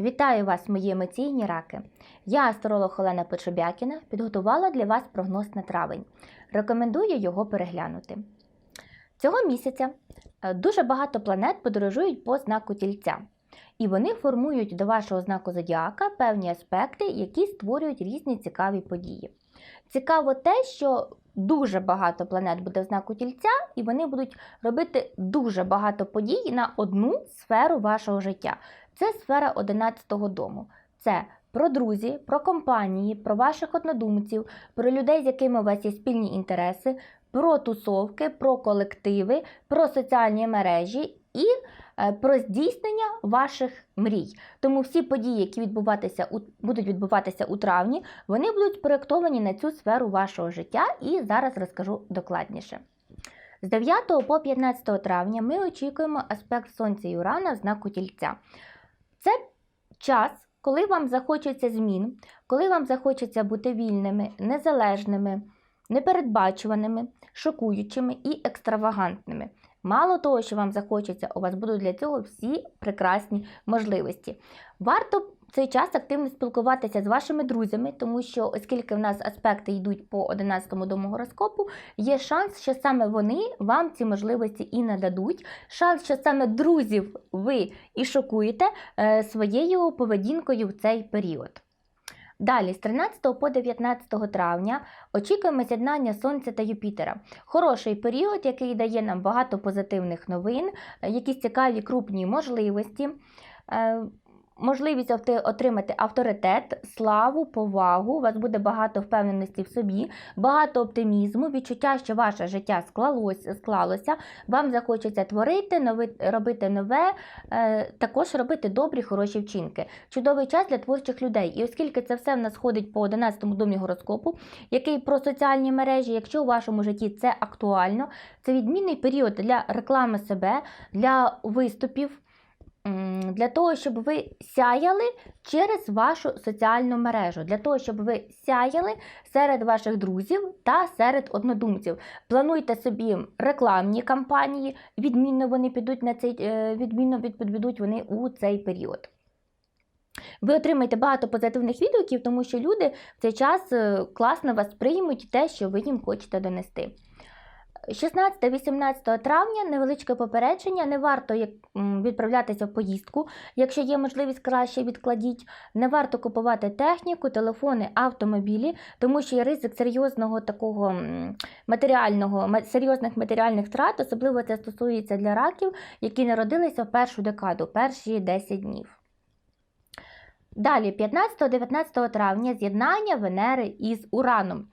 Вітаю вас, мої емоційні раки. Я, астролог Олена Печобякіна, підготувала для вас прогноз на травень. Рекомендую його переглянути. Цього місяця е, дуже багато планет подорожують по знаку тільця, і вони формують до вашого знаку зодіака певні аспекти, які створюють різні цікаві події. Цікаво те, що дуже багато планет буде в знаку тільця, і вони будуть робити дуже багато подій на одну сферу вашого життя. Це сфера 11-го дому. Це про друзі, про компанії, про ваших однодумців, про людей, з якими у вас є спільні інтереси, про тусовки, про колективи, про соціальні мережі і е, про здійснення ваших мрій. Тому всі події, які відбуватися у, будуть відбуватися у травні, вони будуть проєктовані на цю сферу вашого життя, і зараз розкажу докладніше. З 9 по 15 травня ми очікуємо аспект Сонця і Урана знаку тільця. Це час, коли вам захочеться змін, коли вам захочеться бути вільними, незалежними, непередбачуваними, шокуючими і екстравагантними. Мало того, що вам захочеться, у вас будуть для цього всі прекрасні можливості. Варто в цей час активно спілкуватися з вашими друзями, тому що, оскільки в нас аспекти йдуть по 11-му дому гороскопу, є шанс, що саме вони вам ці можливості і нададуть. Шанс, що саме друзів ви і шокуєте е, своєю поведінкою в цей період. Далі, з 13 по 19 травня очікуємо з'єднання Сонця та Юпітера. Хороший період, який дає нам багато позитивних новин, е, якісь цікаві крупні можливості. Можливість отримати авторитет, славу, повагу. У вас буде багато впевненості в собі, багато оптимізму, відчуття, що ваше життя склалося, склалося. Вам захочеться творити, нови, робити нове, е, також робити добрі, хороші вчинки. Чудовий час для творчих людей. І оскільки це все в нас ходить по 11 домі гороскопу, який про соціальні мережі, якщо у вашому житті це актуально, це відмінний період для реклами себе, для виступів. Для того, щоб ви сяяли через вашу соціальну мережу, для того, щоб ви сяяли серед ваших друзів та серед однодумців. Плануйте собі рекламні кампанії, відмінно вони підуть на цей е, відмінно від- підведуть вони у цей період. Ви отримаєте багато позитивних відгуків, тому що люди в цей час е, класно вас приймуть те, що ви їм хочете донести. 16-18 травня невеличке попередження, не варто відправлятися в поїздку, якщо є можливість краще відкладіть. Не варто купувати техніку, телефони, автомобілі, тому що є ризик серйозного такого матеріального, серйозних матеріальних втрат, особливо це стосується для раків, які народилися в першу декаду, перші 10 днів. Далі, 15-19 травня, з'єднання Венери із Ураном.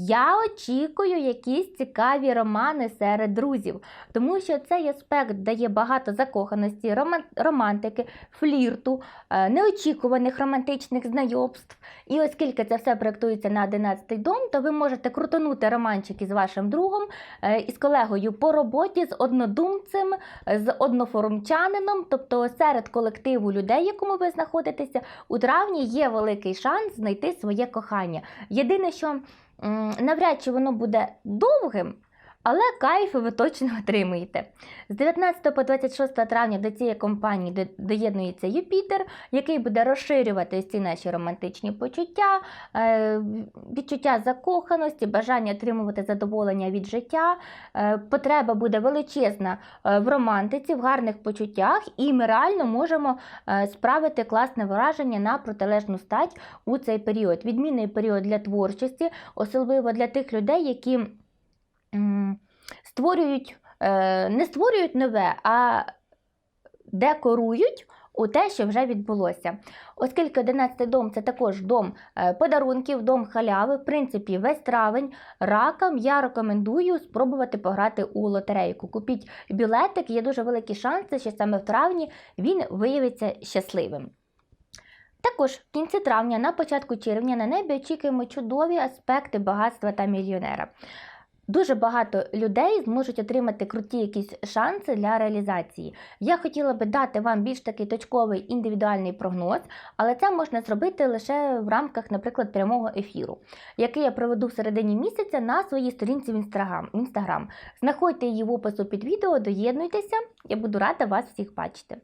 Я очікую якісь цікаві романи серед друзів, тому що цей аспект дає багато закоханості, роман- романтики, флірту, е, неочікуваних романтичних знайомств. І оскільки це все проєктується на 11 дом, то ви можете крутонути романчики з вашим другом, е, із колегою по роботі, з однодумцем, з однофорумчанином, тобто серед колективу людей, якому ви знаходитеся, у травні є великий шанс знайти своє кохання. Єдине, що навряд чи воно буде довгим, але кайф ви точно отримаєте. З 19 по 26 травня до цієї компанії доєднується Юпітер, який буде розширювати ці наші романтичні почуття, е, відчуття закоханості, бажання отримувати задоволення від життя. Е, Потреба буде величезна е, в романтиці, в гарних почуттях, і ми реально можемо справити класне враження на протилежну стать у цей період. Відмінний період для творчості, особливо для тих людей, які створюють, е, не створюють нове, а декорують у те, що вже відбулося. Оскільки 11 дом це також дом е, подарунків, дом халяви, в принципі, весь травень ракам я рекомендую спробувати пограти у лотерейку. Купіть білетик, є дуже великі шанси, що саме в травні він виявиться щасливим. Також в кінці травня, на початку червня на небі очікуємо чудові аспекти багатства та мільйонера. Дуже багато людей зможуть отримати круті якісь шанси для реалізації. Я хотіла би дати вам більш такий точковий індивідуальний прогноз, але це можна зробити лише в рамках, наприклад, прямого ефіру, який я проведу в середині місяця на своїй сторінці в Інстаграм. Знаходьте її в опису під відео, доєднуйтеся, я буду рада вас всіх бачити.